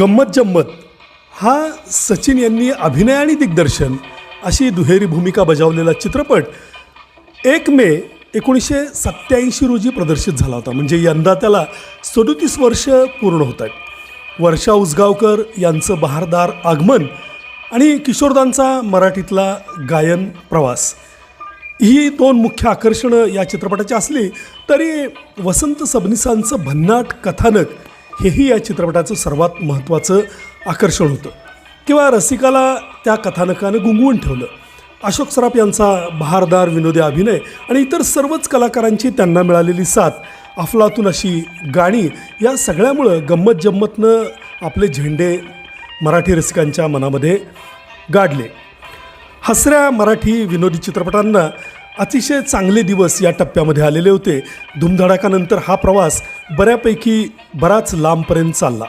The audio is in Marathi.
गंमत जम्मत. हा सचिन यांनी अभिनय आणि दिग्दर्शन अशी दुहेरी भूमिका बजावलेला चित्रपट एक मे एकोणीसशे सत्त्याऐंशी रोजी प्रदर्शित झाला होता. म्हणजे यंदा त्याला सदोतीस वर्ष पूर्ण होत आहेत. वर्षा उसगावकर यांचं बहारदार आगमन आणि किशोरदांचा मराठीतला गायन प्रवास. ही दोन मुख्य आकर्षणं या चित्रपटाची असली तरी वसंत सबनिसांचं भन्नाट कथानक हेही या चित्रपटाचं सर्वात महत्त्वाचं आकर्षण होतं. किंवा रसिकाला त्या कथानकानं गुंगवून ठेवलं. अशोक सराफ यांचा बहारदार विनोदी अभिनय आणि इतर सर्वच कलाकारांची त्यांना मिळालेली साथ अफलातून अशी गाणी या सगळ्यामुळं गंमत जम्मतनं आपले झेंडे मराठी रसिकांच्या मनामध्ये गाडले. हसऱ्या मराठी विनोदी चित्रपटांना अतिशय चांगले दिवस या टप्प्यामध्ये आलेले होते. धुमधडाकानंतर हा प्रवास बऱ्यापैकी बराच लांबपर्यंत चालला.